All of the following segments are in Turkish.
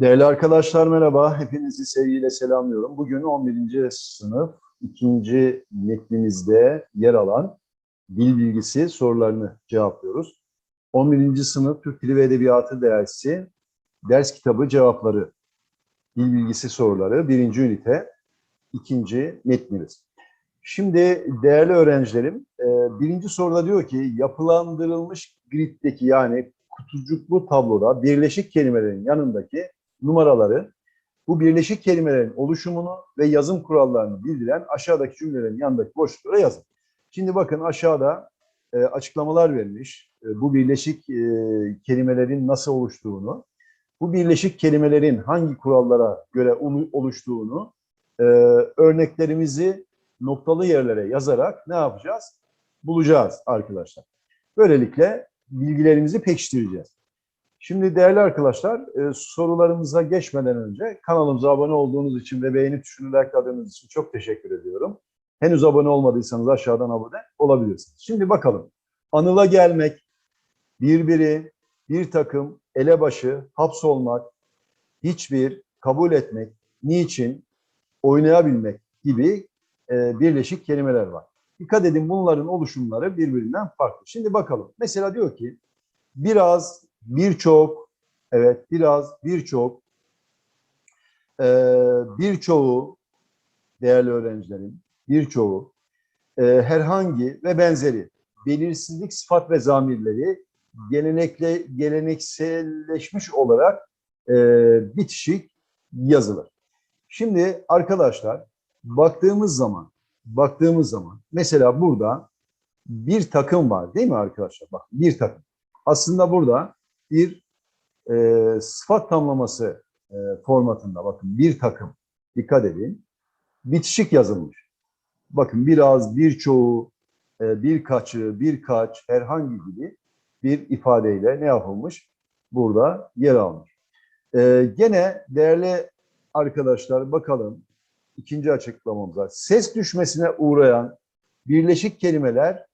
Değerli arkadaşlar merhaba. Hepinizi sevgiyle selamlıyorum. Bugün 11. sınıf ikinci metnimizde yer alan dil bilgisi sorularını cevaplıyoruz. 11. sınıf Türk Dili ve Edebiyatı dersi ders kitabı cevapları dil bilgisi soruları birinci ünite ikinci metnimiz. Şimdi değerli öğrencilerim e, birinci soruda diyor ki yapılandırılmış griddeki yani kutucuklu tabloda birleşik kelimelerin yanındaki numaraları bu birleşik kelimelerin oluşumunu ve yazım kurallarını bildiren aşağıdaki cümlelerin yanındaki boşluklara yazın. Şimdi bakın aşağıda e, açıklamalar vermiş. E, bu birleşik e, kelimelerin nasıl oluştuğunu, bu birleşik kelimelerin hangi kurallara göre olu- oluştuğunu e, örneklerimizi noktalı yerlere yazarak ne yapacağız? Bulacağız arkadaşlar. Böylelikle bilgilerimizi pekiştireceğiz. Şimdi değerli arkadaşlar e, sorularımıza geçmeden önce kanalımıza abone olduğunuz için ve beğeni tuşunu likeladığınız için çok teşekkür ediyorum. Henüz abone olmadıysanız aşağıdan abone olabilirsiniz. Şimdi bakalım. Anıla gelmek, birbiri, bir takım, elebaşı, hapsolmak, hiçbir, kabul etmek, niçin, oynayabilmek gibi e, birleşik kelimeler var. Dikkat edin bunların oluşumları birbirinden farklı. Şimdi bakalım. Mesela diyor ki biraz, birçok, evet biraz, birçok, e, birçoğu değerli öğrencilerim, birçoğu, e, herhangi ve benzeri belirsizlik sıfat ve zamirleri gelenekle gelenekselleşmiş olarak e, bitişik yazılır. Şimdi arkadaşlar baktığımız zaman baktığımız zaman mesela burada bir takım var değil mi arkadaşlar? Bak bir takım. Aslında burada bir e, sıfat tamlaması e, formatında bakın bir takım dikkat edin bitişik yazılmış. Bakın biraz, birçoğu, e, birkaçı, birkaç, herhangi gibi bir ifadeyle ne yapılmış? Burada yer almış. E, gene değerli arkadaşlar bakalım ikinci açıklamamıza. Ses düşmesine uğrayan birleşik kelimeler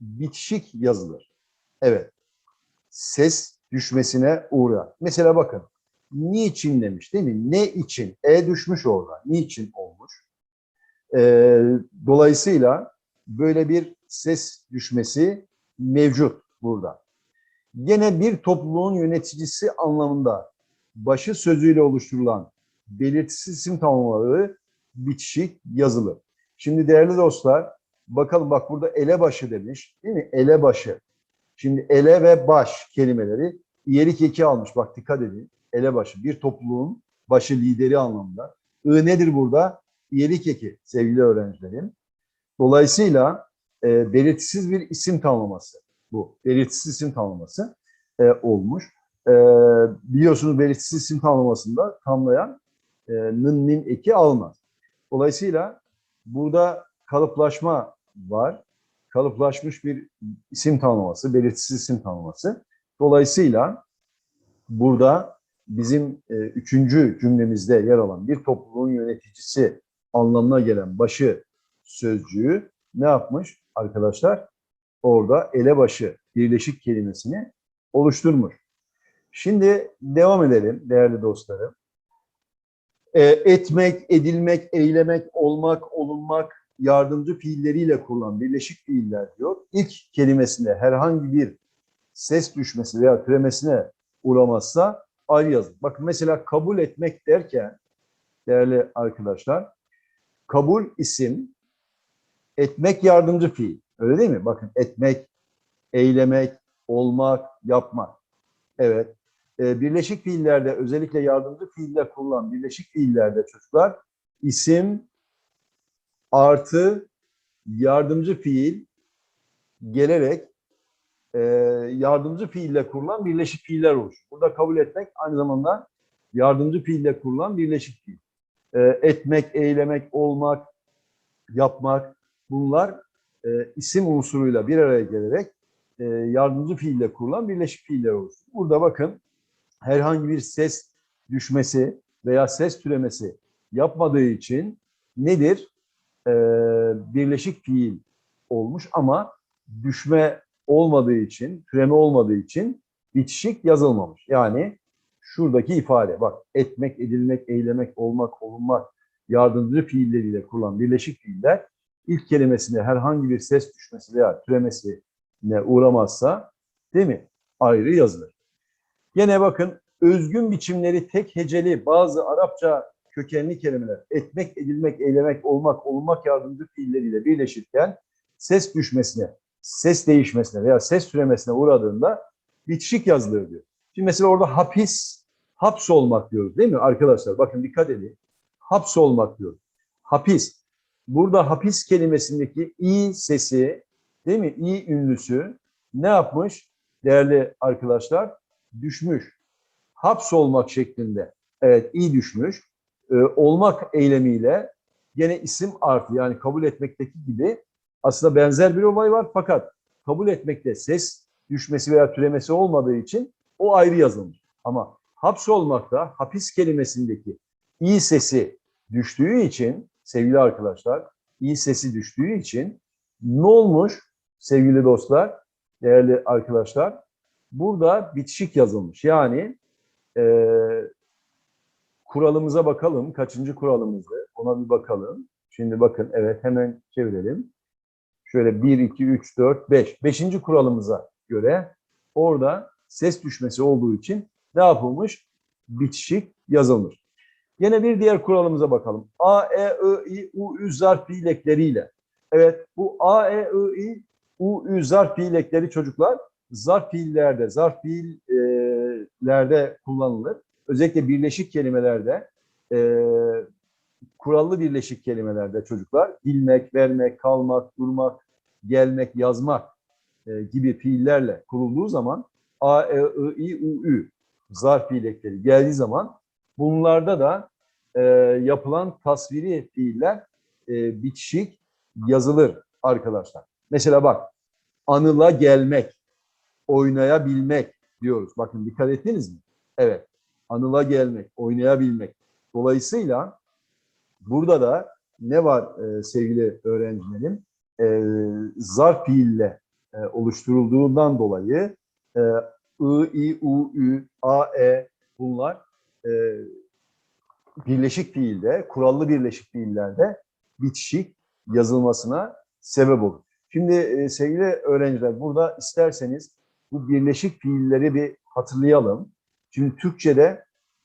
bitişik yazılır. Evet. Ses düşmesine uğra. Mesela bakın. Niçin demiş değil mi? Ne için? E düşmüş orada. Niçin olmuş? Ee, dolayısıyla böyle bir ses düşmesi mevcut burada. Gene bir topluluğun yöneticisi anlamında başı sözüyle oluşturulan belirtisiz isim tamlamaları bitişik yazılı. Şimdi değerli dostlar bakalım bak burada elebaşı demiş değil mi? Elebaşı. Şimdi ele ve baş kelimeleri iyelik eki almış. Bak dikkat edin. Elebaşı bir topluluğun başı lideri anlamında. I nedir burada? İyelik eki sevgili öğrencilerim. Dolayısıyla e, belirtisiz bir isim tanımlaması bu. Belirtisiz isim tanımlaması e, olmuş. E, biliyorsunuz belirtisiz isim tanımlamasında tamlayan e, nın nin eki almaz. Dolayısıyla burada kalıplaşma var. Kalıplaşmış bir isim tanımlaması, belirtisiz isim tanımlaması. Dolayısıyla burada bizim e, üçüncü cümlemizde yer alan bir topluluğun yöneticisi anlamına gelen başı sözcüğü ne yapmış arkadaşlar? Orada elebaşı birleşik kelimesini oluşturmuş. Şimdi devam edelim değerli dostlarım. E, etmek, edilmek, eylemek, olmak, olunmak yardımcı fiilleriyle kurulan birleşik fiiller diyor. İlk kelimesinde herhangi bir ses düşmesi veya türemesine uğramazsa ayrı yazılır. Bakın mesela kabul etmek derken değerli arkadaşlar kabul isim, etmek yardımcı fiil. Öyle değil mi? Bakın etmek, eylemek, olmak, yapmak. Evet. Ee, birleşik fiillerde özellikle yardımcı fiiller kullanılan birleşik fiillerde çocuklar isim artı yardımcı fiil gelerek e, yardımcı fiille kurulan birleşik fiiller oluşur. Burada kabul etmek aynı zamanda yardımcı fiille kurulan birleşik fiil. E, etmek, eylemek, olmak, yapmak bunlar e, isim unsuruyla bir araya gelerek e, yardımcı fiille kurulan birleşik fiiller oluşur. Burada bakın herhangi bir ses düşmesi veya ses türemesi yapmadığı için nedir? E, birleşik fiil olmuş ama düşme olmadığı için, türeme olmadığı için bitişik yazılmamış. Yani şuradaki ifade bak etmek, edilmek, eylemek, olmak, olunmak yardımcı fiilleriyle kurulan birleşik fiiller ilk kelimesinde herhangi bir ses düşmesi veya türemesine uğramazsa değil mi? Ayrı yazılır. Yine bakın özgün biçimleri tek heceli bazı Arapça kökenli kelimeler etmek, edilmek, eylemek, olmak, olunmak yardımcı fiilleriyle birleşirken ses düşmesine, ses değişmesine veya ses türemesine uğradığında bitişik yazılır diyor. Şimdi mesela orada hapis, hapsolmak diyoruz değil mi arkadaşlar? Bakın dikkat edin. Hapsolmak diyoruz. Hapis. Burada hapis kelimesindeki i sesi değil mi? İ ünlüsü ne yapmış değerli arkadaşlar? Düşmüş. Hapsolmak şeklinde. Evet i düşmüş. Ee, olmak eylemiyle gene isim artı yani kabul etmekteki gibi aslında benzer bir olay var fakat kabul etmekte ses düşmesi veya türemesi olmadığı için o ayrı yazılmış. Ama hapsolmakta hapis kelimesindeki i sesi düştüğü için sevgili arkadaşlar i sesi düştüğü için ne olmuş sevgili dostlar, değerli arkadaşlar? Burada bitişik yazılmış. Yani e, kuralımıza bakalım. Kaçıncı kuralımızı? Ona bir bakalım. Şimdi bakın evet hemen çevirelim. Şöyle 1, 2, 3, 4, 5. Beşinci kuralımıza göre orada ses düşmesi olduğu için ne yapılmış? Bitişik yazılmış. Yine bir diğer kuralımıza bakalım. A, E, I, I, U, Ü zarf fiilekleriyle. Evet bu A, E, I, I, U, Ü zarf fiilekleri çocuklar zarf fiillerde, zarf fiillerde kullanılır. Özellikle birleşik kelimelerde, e, kurallı birleşik kelimelerde çocuklar bilmek, vermek, kalmak, durmak, gelmek, yazmak e, gibi fiillerle kurulduğu zaman A, E, I, I, U, Ü zarf fiilekleri geldiği zaman bunlarda da e, yapılan tasviri fiiller e, bitişik yazılır arkadaşlar. Mesela bak anıla gelmek, oynayabilmek diyoruz. Bakın dikkat ettiniz mi? Evet. Anıla gelmek, oynayabilmek. Dolayısıyla burada da ne var e, sevgili öğrencilerim? E, zarf fiille e, oluşturulduğundan dolayı e, I, I, U, Ü, A, E bunlar e, birleşik fiilde, kurallı birleşik fiillerde bitişik yazılmasına sebep olur. Şimdi e, sevgili öğrenciler burada isterseniz bu birleşik fiilleri bir hatırlayalım. Şimdi Türkçe'de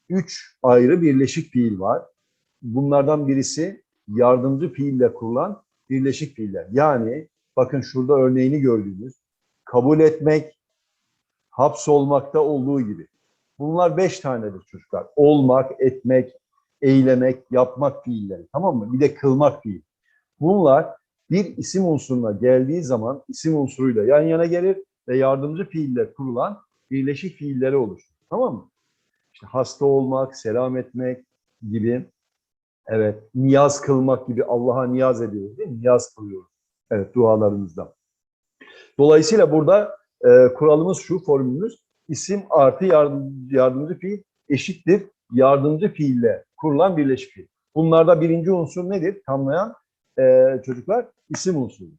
üç ayrı birleşik fiil var. Bunlardan birisi yardımcı fiille kurulan birleşik fiiller. Yani bakın şurada örneğini gördüğünüz kabul etmek, hapsolmakta olduğu gibi. Bunlar beş tanedir çocuklar. Olmak, etmek, eylemek, yapmak fiilleri. Tamam mı? Bir de kılmak fiil. Bunlar bir isim unsuruna geldiği zaman isim unsuruyla yan yana gelir ve yardımcı fiiller kurulan birleşik fiilleri oluşur. Tamam mı? İşte hasta olmak, selam etmek gibi, evet, niyaz kılmak gibi Allah'a niyaz ediyoruz değil mi? Niyaz kılıyoruz. Evet, dualarımızda. Dolayısıyla burada e, kuralımız şu, formülümüz isim artı yardım, yardımcı fiil eşittir yardımcı fiille kurulan birleşik fiil. Bunlarda birinci unsur nedir? Tamlayan e, çocuklar isim unsuru.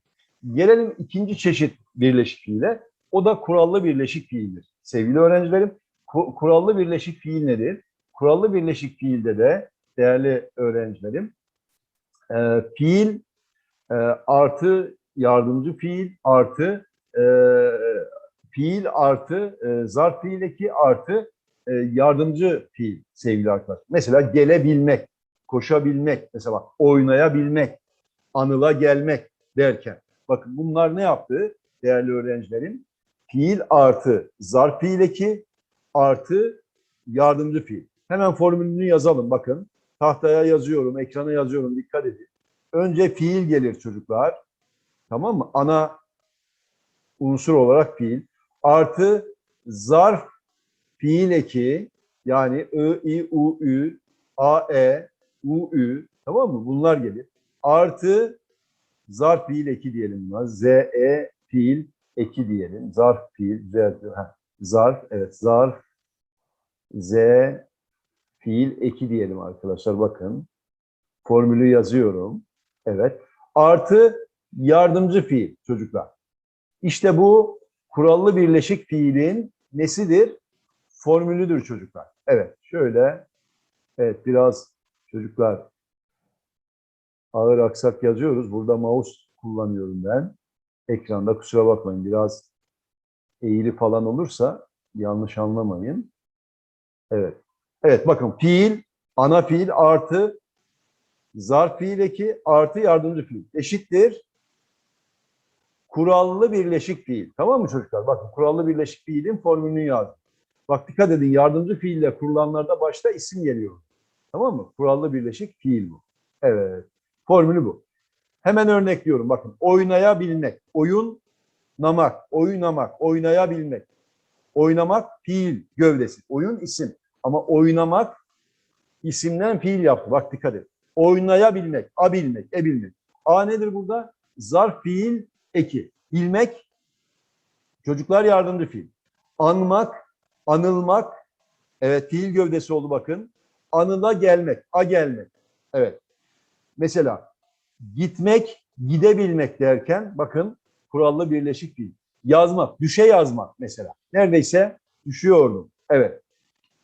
Gelelim ikinci çeşit birleşik fiile. O da kurallı birleşik fiildir. Sevgili öğrencilerim, ku- kurallı birleşik fiil nedir? Kurallı birleşik fiilde de değerli öğrencilerim, e, fiil e, artı yardımcı fiil artı e, fiil artı e, zarf fiil eki artı e, yardımcı fiil sevgili arkadaşlar. Mesela gelebilmek, koşabilmek, mesela oynayabilmek, anıla gelmek derken. Bakın bunlar ne yaptı değerli öğrencilerim? Fiil artı zarf fiil eki artı yardımcı fiil. Hemen formülünü yazalım bakın. Tahtaya yazıyorum, ekrana yazıyorum dikkat edin. Önce fiil gelir çocuklar. Tamam mı? Ana unsur olarak fiil. Artı zarf fiil eki yani I, I, U, Ü, A, E, U, Ü tamam mı? Bunlar gelir. Artı zarf fiil eki diyelim buna. Z, E fiil eki diyelim. Zarf fiil, Z, ha, zarf, evet zarf, Z fiil eki diyelim arkadaşlar bakın. Formülü yazıyorum. Evet. Artı yardımcı fiil çocuklar. İşte bu kurallı birleşik fiilin nesidir? Formülüdür çocuklar. Evet, şöyle. Evet, biraz çocuklar ağır aksak yazıyoruz. Burada mouse kullanıyorum ben. Ekranda kusura bakmayın. Biraz eğri falan olursa yanlış anlamayın. Evet. Evet bakın fiil, ana fiil artı zarf fiil eki artı yardımcı fiil eşittir. Kurallı birleşik fiil. Tamam mı çocuklar? Bakın kurallı birleşik fiilin formülünü yazdım. Bak dikkat edin yardımcı fiille kurulanlarda başta isim geliyor. Tamam mı? Kurallı birleşik fiil bu. Evet. Formülü bu. Hemen örnekliyorum. Bakın oynayabilmek, oyun namak, oynamak, oynayabilmek. Oynamak fiil gövdesi. Oyun isim. Ama oynamak isimden fiil yaptı. Bak dikkat et. Oynayabilmek, abilmek, ebilmek. A nedir burada? Zarf fiil eki. Bilmek çocuklar yardımcı fiil. Anmak, anılmak. Evet fiil gövdesi oldu bakın. Anıla gelmek, a gelmek. Evet. Mesela gitmek, gidebilmek derken bakın kurallı birleşik fiil. Yazmak, düşe yazmak mesela. Neredeyse düşüyordum. Evet.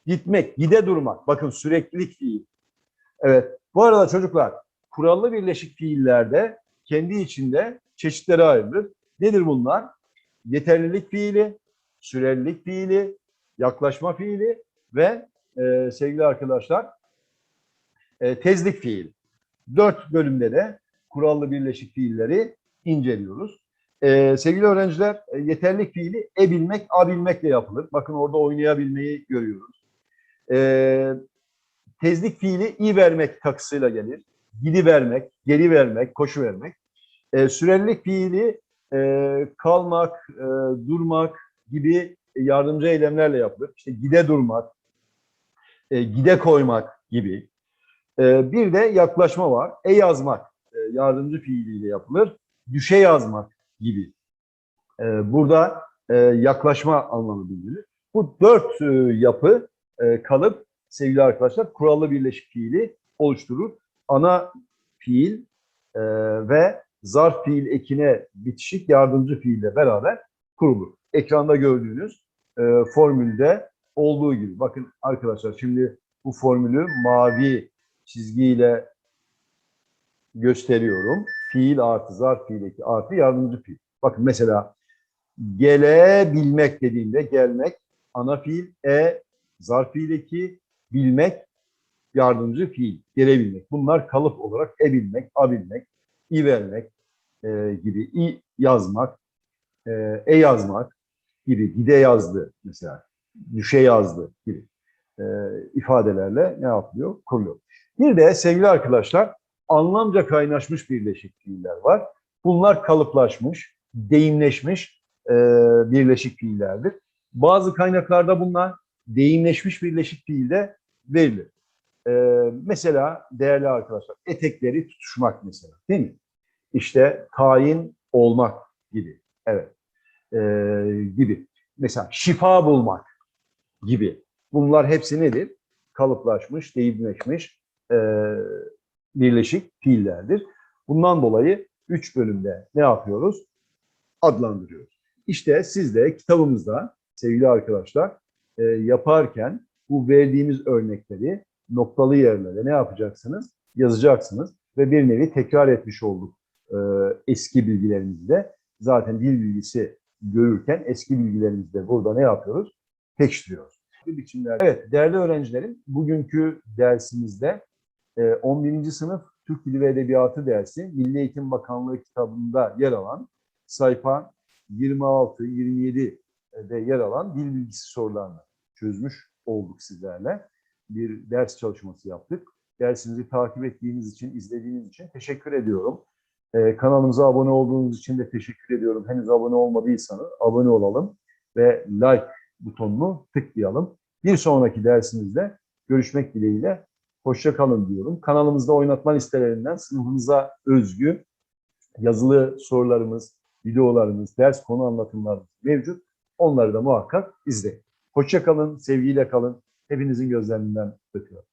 Gitmek, gide durmak. Bakın süreklilik fiil. Evet. Bu arada çocuklar kurallı birleşik fiillerde kendi içinde çeşitlere ayrılır. Nedir bunlar? Yeterlilik fiili, sürelilik fiili, yaklaşma fiili ve e, sevgili arkadaşlar e, tezlik fiili. Dört bölümde de kurallı birleşik fiilleri inceliyoruz. Ee, sevgili öğrenciler, e, yeterlik fiili e bilmek, a bilmekle yapılır. Bakın orada oynayabilmeyi görüyoruz. Ee, tezlik fiili i vermek takısıyla gelir. Gidi vermek, geri vermek, koşu vermek. Ee, sürelilik fiili e, kalmak, e, durmak gibi yardımcı eylemlerle yapılır. İşte gide durmak, e, gide koymak gibi. E, bir de yaklaşma var. E yazmak e, yardımcı fiiliyle yapılır. Düşe yazmak gibi. E, burada e, yaklaşma anlamı bildirilir. Bu dört e, yapı e, kalıp sevgili arkadaşlar kurallı birleşik fiili oluşturur. Ana fiil e, ve zarf fiil ekine bitişik yardımcı fiille beraber kurulur. Ekranda gördüğünüz e, formülde olduğu gibi. Bakın arkadaşlar şimdi bu formülü mavi çizgiyle gösteriyorum. Fiil artı zarf fiildeki artı yardımcı fiil. Bakın mesela gelebilmek dediğinde gelmek ana fiil, e zarf fiildeki bilmek yardımcı fiil, gelebilmek. Bunlar kalıp olarak e bilmek, a bilmek, i vermek e, gibi, i yazmak, e, e yazmak gibi, gide yazdı mesela, düşe yazdı gibi e, ifadelerle ne yapılıyor? Kuruluyor. Bir de sevgili arkadaşlar anlamca kaynaşmış birleşik fiiller var. Bunlar kalıplaşmış, deyimleşmiş e, birleşik fiillerdir. Bazı kaynaklarda bunlar deyimleşmiş birleşik fiilde verilir. E, mesela değerli arkadaşlar etekleri tutuşmak mesela değil mi? İşte tayin olmak gibi. Evet. E, gibi. Mesela şifa bulmak gibi. Bunlar hepsi nedir? Kalıplaşmış, deyimleşmiş e, birleşik fiillerdir. Bundan dolayı üç bölümde ne yapıyoruz? Adlandırıyoruz. İşte siz de kitabımızda sevgili arkadaşlar e, yaparken bu verdiğimiz örnekleri noktalı yerlere ne yapacaksınız? Yazacaksınız ve bir nevi tekrar etmiş olduk e, eski bilgilerimizde. Zaten dil bilgisi görürken eski bilgilerimizde burada ne yapıyoruz? Pekiştiriyoruz. Evet değerli öğrencilerim bugünkü dersimizde 11. sınıf Türk Dili ve Edebiyatı dersi Milli Eğitim Bakanlığı kitabında yer alan sayfa 26-27'de yer alan dil bilgisi sorularını çözmüş olduk sizlerle. Bir ders çalışması yaptık. Dersimizi takip ettiğiniz için, izlediğiniz için teşekkür ediyorum. Ee, kanalımıza abone olduğunuz için de teşekkür ediyorum. Henüz abone olmadıysanız abone olalım ve like butonunu tıklayalım. Bir sonraki dersimizde görüşmek dileğiyle. Hoşça kalın diyorum. Kanalımızda oynatma listelerinden sınıfınıza özgü yazılı sorularımız, videolarımız, ders konu anlatımlarımız mevcut. Onları da muhakkak izleyin. Hoşça kalın, sevgiyle kalın. Hepinizin gözlerinden öpüyorum.